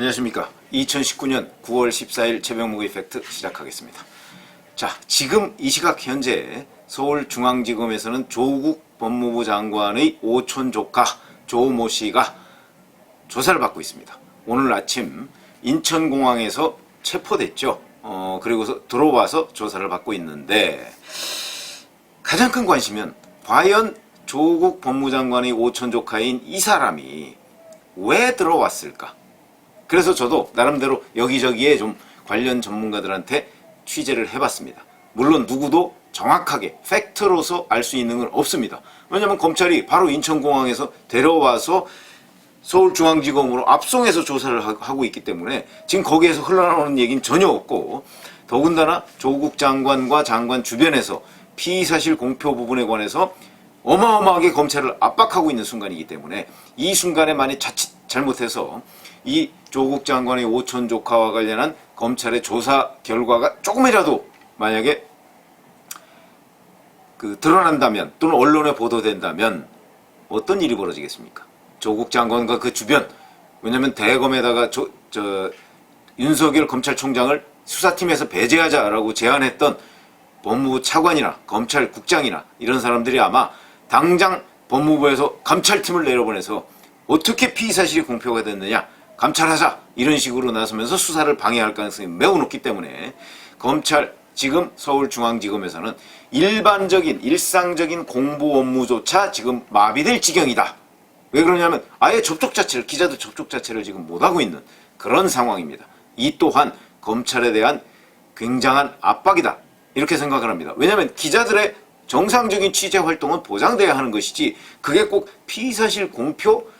안녕하십니까. 2019년 9월 14일 최병목 이펙트 시작하겠습니다. 자, 지금 이 시각 현재 서울중앙지검에서는 조국 법무부 장관의 오촌 조카 조모 씨가 조사를 받고 있습니다. 오늘 아침 인천공항에서 체포됐죠. 어, 그리고서 들어와서 조사를 받고 있는데 가장 큰 관심은 과연 조국 법무장관의 오촌 조카인 이 사람이 왜 들어왔을까? 그래서 저도 나름대로 여기저기에 좀 관련 전문가들한테 취재를 해봤습니다. 물론 누구도 정확하게 팩트로서 알 수 있는 건 없습니다. 왜냐하면 검찰이 바로 인천공항에서 데려와서 서울중앙지검으로 압송해서 조사를 하- 하고 있기 때문에 지금 거기에서 흘러나오는 얘기는 전혀 없고 더군다나 조국 장관과 장관 주변에서 피의 사실 공표 부분에 관해서 어마어마하게 검찰을 압박하고 있는 순간이기 때문에 이 순간에 만약 자칫 잘못해서 이 조국 장관의 오촌 조카와 관련한 검찰의 조사 결과가 조금이라도 만약에 그 드러난다면 또는 언론에 보도된다면 어떤 일이 벌어지겠습니까? 조국 장관과 그 주변 왜냐하면 대검에다가 조, 저 윤석열 검찰총장을 수사팀에서 배제하자라고 제안했던 법무부 차관이나 검찰국장이나 이런 사람들이 아마 당장 법무부에서 감찰팀을 내려보내서 어떻게 피의 사실이 공표가 됐느냐 감찰하자 이런 식으로 나서면서 수사를 방해할 가능성이 매우 높기 때문에 검찰 지금 서울중앙지검에서는 일반적인 일상적인 공부 업무조차 지금 마비될 지경이다. 왜 그러냐면 아예 접촉 자체를 기자들 접촉 자체를 지금 못하고 있는 그런 상황입니다. 이 또한 검찰에 대한 굉장한 압박이다. 이렇게 생각을 합니다. 왜냐하면 기자들의 정상적인 취재 활동은 보장돼야 하는 것이지 그게 꼭 피의사실 공표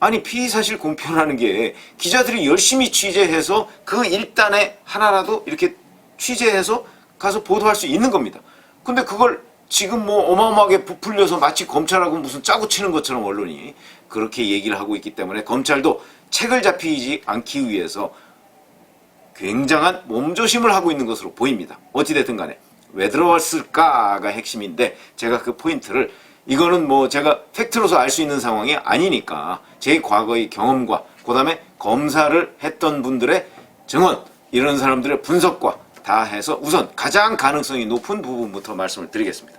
아니 피의사실 공표라는 게 기자들이 열심히 취재해서 그 일단에 하나라도 이렇게 취재해서 가서 보도할 수 있는 겁니다. 근데 그걸 지금 뭐 어마어마하게 부풀려서 마치 검찰하고 무슨 짜고 치는 것처럼 언론이 그렇게 얘기를 하고 있기 때문에 검찰도 책을 잡히지 않기 위해서 굉장한 몸조심을 하고 있는 것으로 보입니다. 어찌됐든 간에 왜 들어왔을까가 핵심인데 제가 그 포인트를 이거는 뭐 제가 팩트로서 알 수 있는 상황이 아니니까 제 과거의 경험과 그 다음에 검사를 했던 분들의 증언 이런 사람들의 분석과 다 해서 우선 가장 가능성이 높은 부분부터 말씀을 드리겠습니다.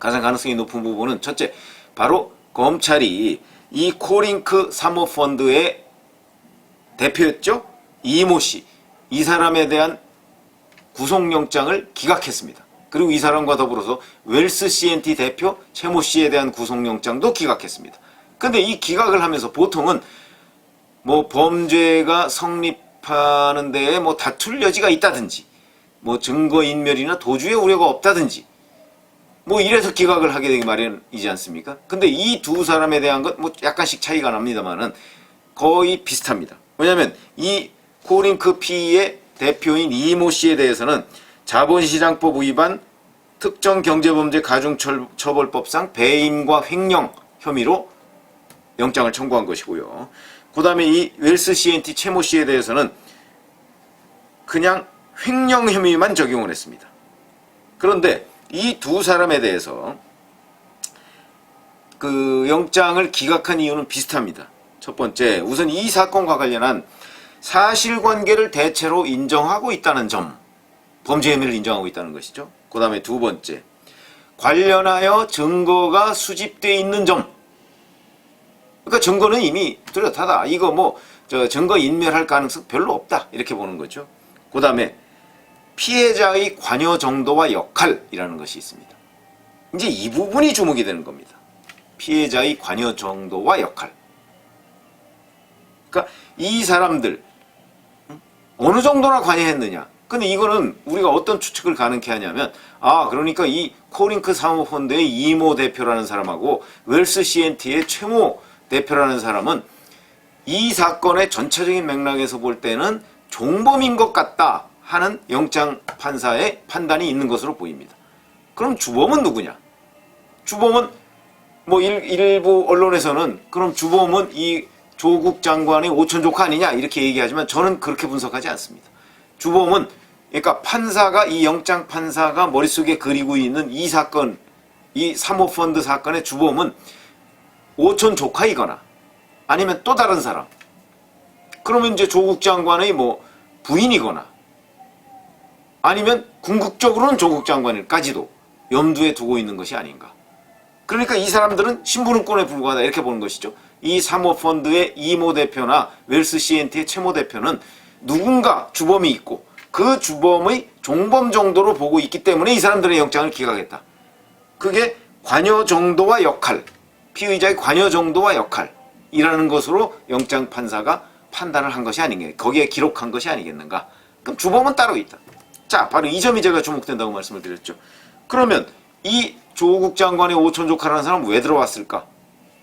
가장 가능성이 높은 부분은 첫째 바로 검찰이 이 코링크 사모펀드의 대표였죠 이모 씨이 사람에 대한 구속영장을 기각했습니다. 그리고 이 사람과 더불어서 웰스 CNT 대표 최모 씨에 대한 구속영장도 기각했습니다. 근데 이 기각을 하면서 보통은 뭐 범죄가 성립하는 데에 뭐 다툴 여지가 있다든지 뭐 증거인멸이나 도주의 우려가 없다든지 뭐 이래서 기각을 하게 되기 마련이지 않습니까? 근데 이 두 사람에 대한 것 뭐 약간씩 차이가 납니다만은 거의 비슷합니다. 왜냐하면 이 코링크 P의 대표인 이모 씨에 대해서는 자본시장법 위반 특정 경제범죄 가중처벌법상 배임과 횡령 혐의로 영장을 청구한 것이고요. 그 다음에 이 웰스 CNT 최모 씨에 대해서는 그냥 횡령 혐의만 적용을 했습니다. 그런데 이 두 사람에 대해서 그 영장을 기각한 이유는 비슷합니다. 첫 번째, 우선 이 사건과 관련한 사실관계를 대체로 인정하고 있다는 점, 범죄 혐의를 인정하고 있다는 것이죠. 그 다음에 두 번째, 관련하여 증거가 수집돼 있는 점. 그러니까 증거는 이미 뚜렷하다. 이거 뭐, 저 증거 인멸할 가능성 별로 없다. 이렇게 보는 거죠. 그 다음에 피해자의 관여 정도와 역할이라는 것이 있습니다. 이제 이 부분이 주목이 되는 겁니다. 피해자의 관여 정도와 역할. 그러니까 이 사람들 응? 어느 정도나 관여했느냐. 근데 이거는 우리가 어떤 추측을 가능케 하냐면 아 그러니까 이 코링크 사모펀드의 이모 대표라는 사람하고 웰스 CNT의 최모 대표라는 사람은 이 사건의 전체적인 맥락에서 볼 때는 종범인 것 같다 하는 영장 판사의 판단이 있는 것으로 보입니다. 그럼 주범은 누구냐? 주범은 뭐 일, 일부 언론에서는 그럼 주범은 이 조국 장관의 오촌 조카 아니냐 이렇게 얘기하지만 저는 그렇게 분석하지 않습니다. 주범은 그러니까 판사가 이 영장 판사가 머릿속에 그리고 있는 이 사건 이 사모펀드 사건의 주범은 오촌 조카이거나 아니면 또 다른 사람 그러면 이제 조국 장관의 뭐 부인이거나 아니면 궁극적으로는 조국 장관일까지도 염두에 두고 있는 것이 아닌가. 그러니까 이 사람들은 신부름권에 불과하다 이렇게 보는 것이죠. 이 사모펀드의 이모 대표나 웰스 CNT의 최모 대표는 누군가 주범이 있고 그 주범의 종범 정도로 보고 있기 때문에 이 사람들의 영장을 기각했다. 그게 관여 정도와 역할, 피의자의 관여 정도와 역할이라는 것으로 영장 판사가 판단을 한 것이 아닌가, 거기에 기록한 것이 아니겠는가. 그럼 주범은 따로 있다. 자, 바로 이 점이 제가 주목된다고 말씀을 드렸죠. 그러면 이 조국 장관의 오촌 조카라는 사람은 왜 들어왔을까?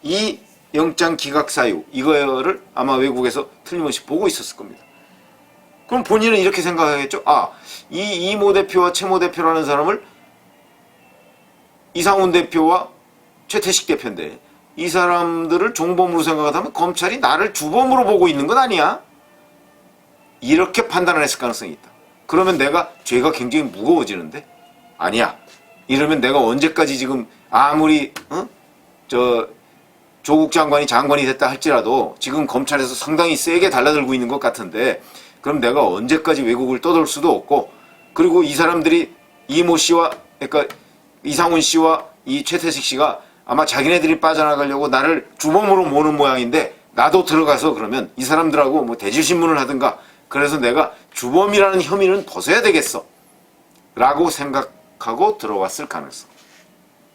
이 영장 기각 사유 이거를 아마 외국에서 틀림없이 보고 있었을 겁니다. 그럼 본인은 이렇게 생각하겠죠. 아, 이 이모 대표와 최 모 대표라는 사람을 이상훈 대표와 최태식 대표인데 이 사람들을 종범으로 생각하다면 검찰이 나를 주범으로 보고 있는 건 아니야? 이렇게 판단을 했을 가능성이 있다. 그러면 내가 죄가 굉장히 무거워지는데 아니야. 이러면 내가 언제까지 지금 아무리 어? 저 조국 장관이 장관이 됐다 할지라도 지금 검찰에서 상당히 세게 달라들고 있는 것 같은데 그럼 내가 언제까지 외국을 떠돌 수도 없고 그리고 이 사람들이 이모 씨와 그러니까 이상훈 씨와 이 최태식 씨가 아마 자기네들이 빠져나가려고 나를 주범으로 모는 모양인데 나도 들어가서 그러면 이 사람들하고 뭐 대질신문을 하든가 그래서 내가 주범이라는 혐의는 벗어야 되겠어 라고 생각하고 들어왔을 가능성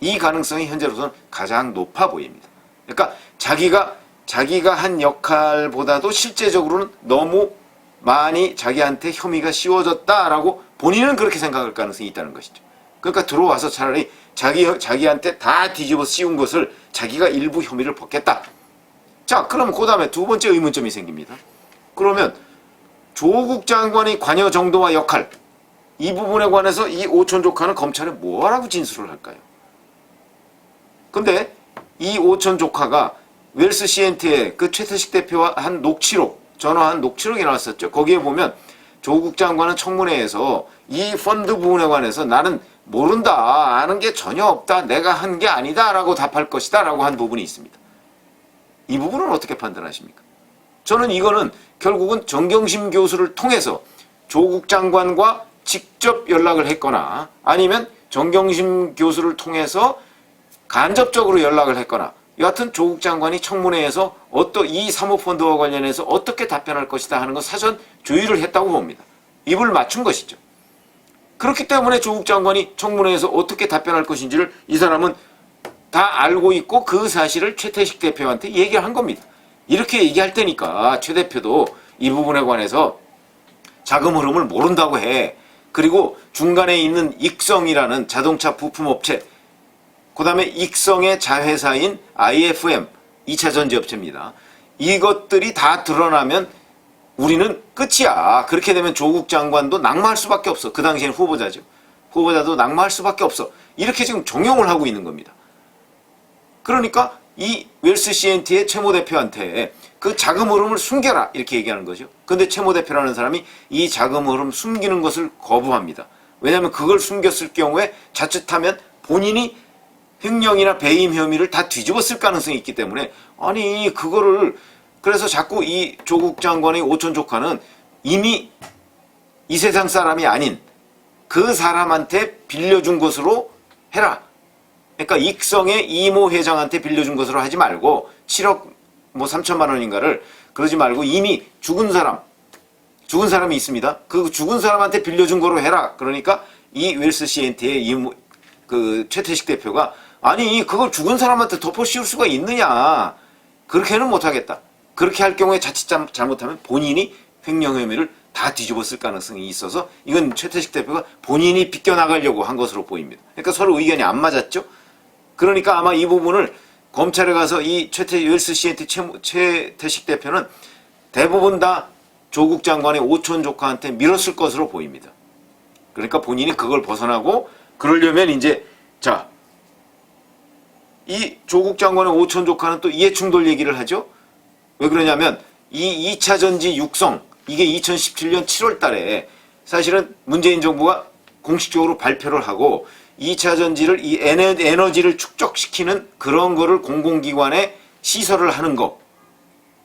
이 가능성이 현재로서는 가장 높아 보입니다. 그러니까 자기가 자기가 한 역할보다도 실제적으로는 너무 많이 자기한테 혐의가 씌워졌다라고 본인은 그렇게 생각할 가능성이 있다는 것이죠. 그러니까 들어와서 차라리 자기 자기한테 다 뒤집어 씌운 것을 자기가 일부 혐의를 벗겠다. 자, 그럼 그 다음에 두 번째 의문점이 생깁니다. 그러면 조국 장관의 관여 정도와 역할 이 부분에 관해서 이 오촌 조카는 검찰에 뭐라고 진술을 할까요? 근데 이 오천 조카가 웰스 CNT의 그 최태식 대표와 한 녹취록, 전화한 녹취록이 나왔었죠. 거기에 보면 조국 장관은 청문회에서 이 펀드 부분에 관해서 나는 모른다, 아는 게 전혀 없다, 내가 한 게 아니다 라고 답할 것이다 라고 한 부분이 있습니다. 이 부분은 어떻게 판단하십니까? 저는 이거는 결국은 정경심 교수를 통해서 조국 장관과 직접 연락을 했거나 아니면 정경심 교수를 통해서 간접적으로 연락을 했거나 여하튼 조국 장관이 청문회에서 어떠 이 사모펀드와 관련해서 어떻게 답변할 것이다 하는 것 사전 조율을 했다고 봅니다. 입을 맞춘 것이죠. 그렇기 때문에 조국 장관이 청문회에서 어떻게 답변할 것인지를 이 사람은 다 알고 있고 그 사실을 최태식 대표한테 얘기한 겁니다. 이렇게 얘기할 테니까 최 대표도 이 부분에 관해서 자금 흐름을 모른다고 해. 그리고 중간에 있는 익성이라는 자동차 부품업체 그 다음에 익성의 자회사인 IFM 2차 전지업체입니다. 이것들이 다 드러나면 우리는 끝이야. 그렇게 되면 조국 장관도 낙마할 수밖에 없어. 그 당시에는 후보자죠. 후보자도 낙마할 수밖에 없어. 이렇게 지금 종용을 하고 있는 겁니다. 그러니까 이 웰스 CNT의 최모 대표한테 그 자금 흐름을 숨겨라 이렇게 얘기하는 거죠. 근데 최모 대표라는 사람이 이 자금 흐름 숨기는 것을 거부합니다. 왜냐하면 그걸 숨겼을 경우에 자칫하면 본인이 횡령이나 배임 혐의를 다 뒤집었을 가능성이 있기 때문에 아니 그거를 그래서 자꾸 이 조국 장관의 오촌 조카는 이미 이 세상 사람이 아닌 그 사람한테 빌려준 것으로 해라. 그러니까 익성의 이모 회장한테 빌려준 것으로 하지 말고 7억 뭐 3천만 원인가를 그러지 말고 이미 죽은 사람 죽은 사람이 있습니다. 그 죽은 사람한테 빌려준 거로 해라. 그러니까 이 웰스 CNT의 이모 그 최태식 대표가 아니 그걸 죽은 사람한테 덮어 씌울 수가 있느냐? 그렇게는 못하겠다. 그렇게 할 경우에 자칫 잘못하면 본인이 횡령 혐의를 다 뒤집었을 가능성이 있어서 이건 최태식 대표가 본인이 비껴나가려고 한 것으로 보입니다. 그러니까 서로 의견이 안 맞았죠? 그러니까 아마 이 부분을 검찰에 가서 이 최태 웰스 CNT 최, 최태식 대표는 대부분 다 조국 장관의 오촌 조카한테 밀었을 것으로 보입니다. 그러니까 본인이 그걸 벗어나고 그러려면 이제 자 이 조국 장관의 오천 조카는 또 이해충돌 얘기를 하죠. 왜 그러냐면 이 2차 전지 육성 이게 2017년 7월 달에 사실은 문재인 정부가 공식적으로 발표를 하고 2차 전지를 이 에너, 에너지를 축적시키는 그런 거를 공공기관에 시설을 하는 거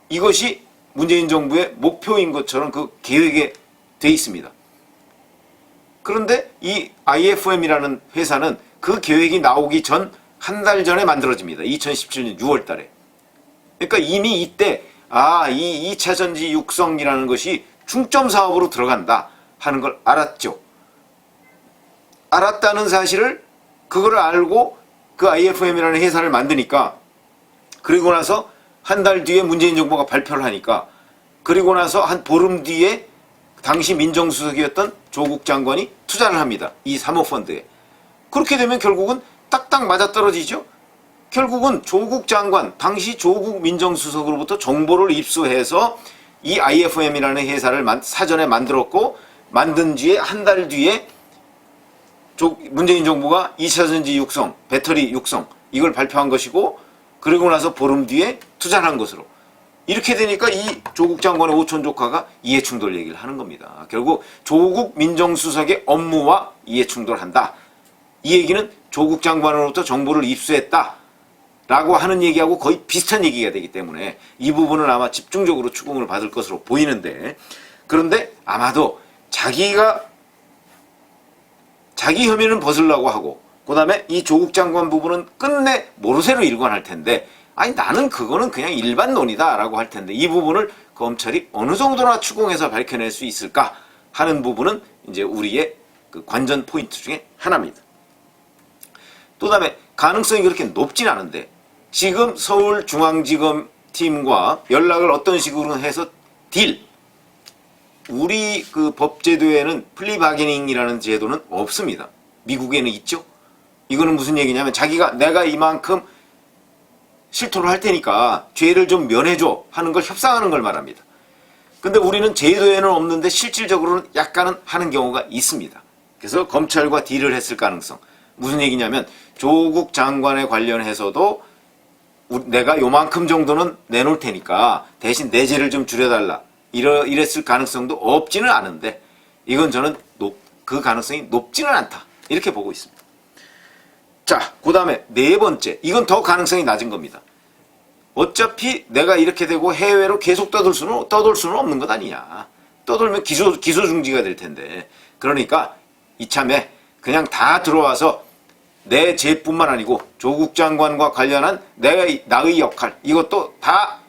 이것이 문재인 정부의 목표인 것처럼 그 계획에 돼 있습니다. 그런데 이 IFM이라는 회사는 그 계획이 나오기 전 한 달 전에 만들어집니다. 2017년 6월 달에. 그러니까 이미 이때 아, 이 2차 전지 육성이라는 것이 중점 사업으로 들어간다 하는 걸 알았죠. 알았다는 사실을 그걸 알고 그 IFM이라는 회사를 만드니까 그리고 나서 한 달 뒤에 문재인 정부가 발표를 하니까 그리고 나서 한 보름 뒤에 당시 민정수석이었던 조국 장관이 투자를 합니다. 이 사모펀드에. 그렇게 되면 결국은 딱딱 맞아떨어지죠. 결국은 조국 장관, 당시 조국 민정수석으로부터 정보를 입수해서 이 IFM이라는 회사를 만- 사전에 만들었고 만든 뒤에 한 달 뒤에 조- 문재인 정부가 2차 전지 육성, 배터리 육성 이걸 발표한 것이고 그리고 나서 보름 뒤에 투자를 한 것으로 이렇게 되니까 이 조국 장관의 오촌 조카가 이해 충돌 얘기를 하는 겁니다. 결국 조국 민정수석의 업무와 이해 충돌한다. 이 얘기는 조국 장관으로부터 정보를 입수했다. 라고 하는 얘기하고 거의 비슷한 얘기가 되기 때문에 이 부분은 아마 집중적으로 추궁을 받을 것으로 보이는데 그런데 아마도 자기가 자기 혐의는 벗으려고 하고 그 다음에 이 조국 장관 부분은 끝내 모르쇠로 일관할 텐데 아니 나는 그거는 그냥 일반 논이다라고 할 텐데 이 부분을 검찰이 어느 정도나 추궁해서 밝혀낼 수 있을까 하는 부분은 이제 우리의 그 관전 포인트 중에 하나입니다. 또 다음에 가능성이 그렇게 높진 않은데 지금 서울중앙지검 팀과 연락을 어떤 식으로 해서 딜 우리 그 법제도에는 플리바게닝이라는 제도는 없습니다. 미국에는 있죠. 이거는 무슨 얘기냐면 자기가 내가 이만큼 실토를 할 테니까 죄를 좀 면해줘 하는 걸 협상하는 걸 말합니다. 근데 우리는 제도에는 없는데 실질적으로는 약간은 하는 경우가 있습니다. 그래서 검찰과 딜을 했을 가능성. 무슨 얘기냐면 조국 장관에 관련해서도 우- 내가 요만큼 정도는 내놓을 테니까 대신 내 죄를 좀 줄여달라. 이러, 이랬을 가능성도 없지는 않은데 이건 저는 높, 그 가능성이 높지는 않다. 이렇게 보고 있습니다. 자, 그 다음에 네 번째. 이건 더 가능성이 낮은 겁니다. 어차피 내가 이렇게 되고 해외로 계속 떠돌 수는, 떠돌 수는 없는 것 아니냐. 떠돌면 기소, 기소 중지가 될 텐데. 그러니까 이참에 그냥 다 들어와서 내 죄뿐만 아니고 조국 장관과 관련한 내, 나의 역할, 이것도 다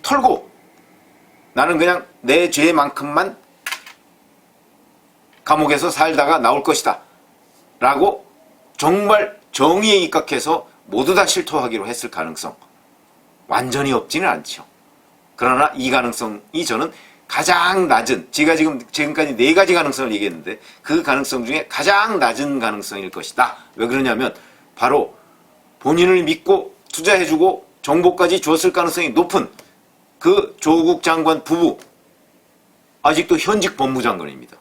털고 나는 그냥 내 죄만큼만 감옥에서 살다가 나올 것이다. 라고 정말 정의에 입각해서 모두 다 실토하기로 했을 가능성 완전히 없지는 않죠. 그러나 이 가능성이 저는 가장 낮은 제가 지금 지금까지 네 가지 가능성을 얘기했는데 그 가능성 중에 가장 낮은 가능성일 것이다. 왜 그러냐면 바로 본인을 믿고 투자해주고 정보까지 줬을 가능성이 높은 그 조국 장관 부부 아직도 현직 법무장관입니다.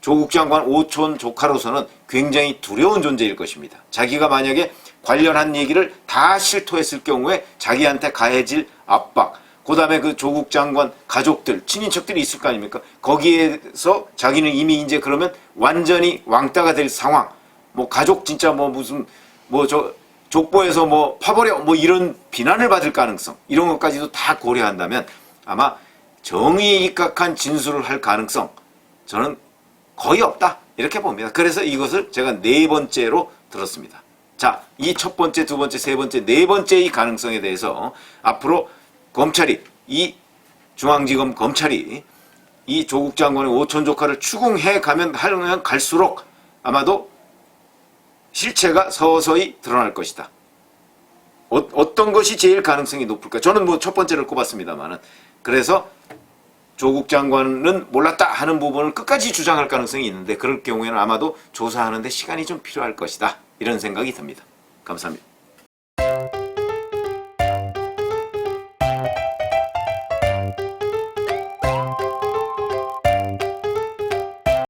조국 장관 오촌 조카로서는 굉장히 두려운 존재일 것입니다. 자기가 만약에 관련한 얘기를 다 실토했을 경우에 자기한테 가해질 압박, 그 다음에 그 조국 장관 가족들, 친인척들이 있을 거 아닙니까? 거기에서 자기는 이미 이제 그러면 완전히 왕따가 될 상황, 뭐 가족 진짜 뭐 무슨 뭐 저 족보에서 뭐 파버려 뭐 이런 비난을 받을 가능성, 이런 것까지도 다 고려한다면 아마 정의에 입각한 진술을 할 가능성, 저는 거의 없다. 이렇게 봅니다. 그래서 이것을 제가 네 번째로 들었습니다. 자, 이 첫 번째, 두 번째, 세 번째, 네 번째 이 가능성에 대해서 앞으로 검찰이, 이 중앙지검 검찰이 이 조국 장관의 오촌 조카를 추궁해 가면 하면 갈수록 아마도 실체가 서서히 드러날 것이다. 어, 떤 것이 제일 가능성이 높을까? 저는 뭐 첫 번째를 꼽았습니다만은 그래서 조국 장관은 몰랐다 하는 부분을 끝까지 주장할 가능성이 있는데 그럴 경우에는 아마도 조사하는데 시간이 좀 필요할 것이다. 이런 생각이 듭니다. 감사합니다.